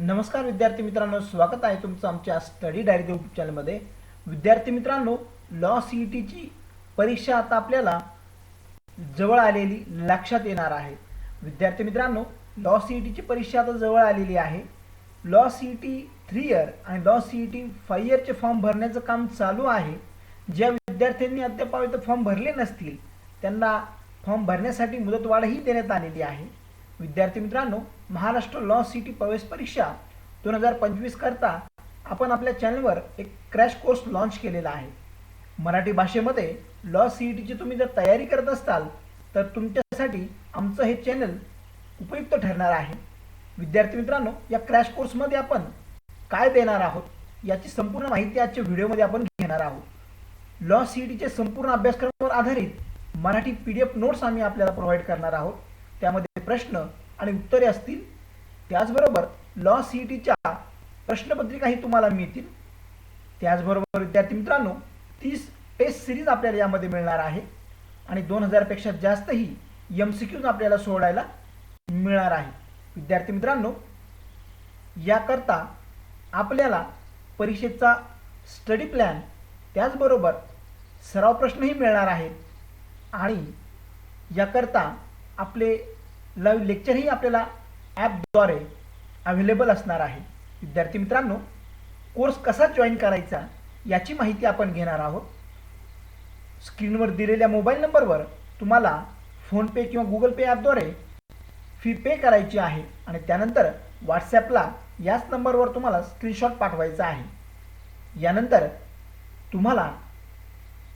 नमस्कार विद्यार्थी मित्रांनो स्वागत आहे तुमचं आमच्या स्टडी डायरी यूट्यूब चॅनलमध्ये विद्यार्थी मित्रांनो लॉ सी ई टीची परीक्षा आता आपल्याला जवळ आलेली लक्षात येणार आहे. विद्यार्थी मित्रांनो लॉ सी ई टीची परीक्षा आता जवळ आलेली आहे. Law C E T three year आणि law C E T five इयरचे form भरण्याचं काम चालू आहे. ज्या विद्यार्थ्यांनी अद्याप फॉर्म भरले नसतील त्यांना फॉर्म भरण्यासाठी मुदतवाढही देण्यात आलेली आहे. विद्यार्थी मित्रांनो महाराष्ट्र लॉ सिटी प्रवेश परीक्षा दोन हजार पंचवीस करता आपण आपल्या चॅनलवर एक क्रॅश कोर्स लॉन्च केलेला आहे. मराठी भाषेमध्ये लॉ सी ई टीची तुम्ही जर तयारी करत असाल तर तुमच्यासाठी आमचं हे चॅनल उपयुक्त ठरणार आहे. विद्यार्थी मित्रांनो या क्रॅश कोर्समध्ये आपण काय देणार आहोत याची संपूर्ण माहिती आजच्या व्हिडिओमध्ये आपण घेणार आहोत. लॉ सी ई टीचे संपूर्ण अभ्यासक्रमावर आधारित Marathi P D F notes आम्ही आपल्याला प्रोव्हाइड करणार आहोत. त्यामध्ये प्रश्न आणि उत्तरे असतील. त्याचबरोबर लॉ सी ई टीच्या प्रश्नपत्रिकाही तुम्हाला मिळतील. त्याचबरोबर विद्यार्थी मित्रांनो तीस टेस्ट सिरीज आपल्याला यामध्ये मिळणार आहे. आणि दोन हजारपेक्षा जास्तही एम सी क्यूज आपल्याला सोडायला मिळणार आहे. विद्यार्थी मित्रांनो याकरता आपल्याला परीक्षेचा स्टडी प्लॅन त्याचबरोबर सराव प्रश्नही मिळणार आहेत आणि याकरता आपले लाईव्ह लेक्चरही आपल्याला ॲपद्वारे अवेलेबल असणार आहे. विद्यार्थी मित्रांनो कोर्स कसा जॉईन करायचा याची माहिती आपण घेणार आहोत. स्क्रीनवर दिलेल्या मोबाईल नंबरवर तुम्हाला फोनपे किंवा गुगल पे ॲपद्वारे फी पे करायची आहे आणि त्यानंतर व्हॉट्सॲपला याच नंबरवर तुम्हाला स्क्रीनशॉट पाठवायचा आहे. यानंतर तुम्हाला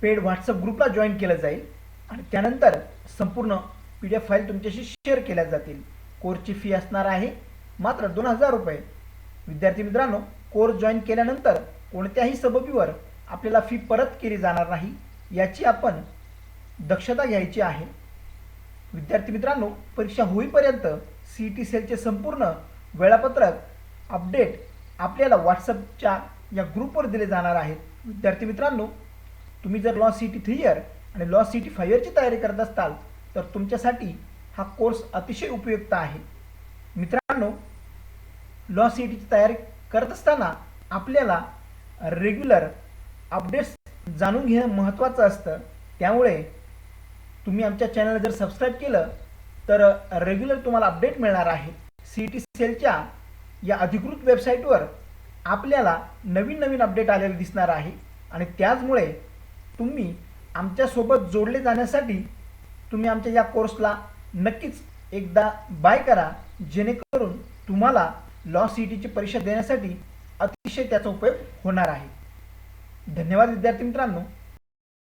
पेड व्हॉट्सअप ग्रुपला जॉईन केलं जाईल आणि त्यानंतर संपूर्ण पी डी एफ फाईल तुमच्याशी शेअर केल्या जातील. कोर्सची फी असणार आहे मात्र दोन हजार रुपये. विद्यार्थी मित्रांनो कोर्स जॉईन केल्यानंतर कोणत्याही सबबीवर आपल्याला फी परत केली जाणार नाही याची आपण दक्षता घ्यायची आहे. विद्यार्थी मित्रांनो परीक्षा होईपर्यंत सी टी सेलचे संपूर्ण वेळापत्रक अपडेट आपल्याला व्हॉट्सअपच्या या ग्रुपवर दिले जाणार आहेत. विद्यार्थी मित्रांनो तुम्ही जर law C T three year आणि लॉ सी टी फाईव्ह इयरची तयारी करत असताल तर तुमच्यासाठी हा कोर्स अतिशय उपयुक्त आहे. मित्रांनो लॉ सी टीची तयारी करत असताना आपल्याला रेग्युलर अपडेट्स जाणून घेणं महत्त्वाचं असतं. त्यामुळे तुम्ही आमच्या चॅनल जर सबस्क्राईब केलं तर रेग्युलर तुम्हाला अपडेट मिळणार आहे. सी टी सेलच्या या अधिकृत वेबसाईटवर आपल्याला नवीन नवीन अपडेट आलेले दिसणार आहे. आणि त्याचमुळे तुम्ही आमच्यासोबत जोडले जाण्यासाठी तुम्ही आमच्या या कोर्सला नक्कीच एकदा बाय करा. जेणेकरून तुम्हाला लॉ सी टीची परीक्षा देण्यासाठी अतिशय त्याचा उपयोग होणार आहे. धन्यवाद विद्यार्थी मित्रांनो.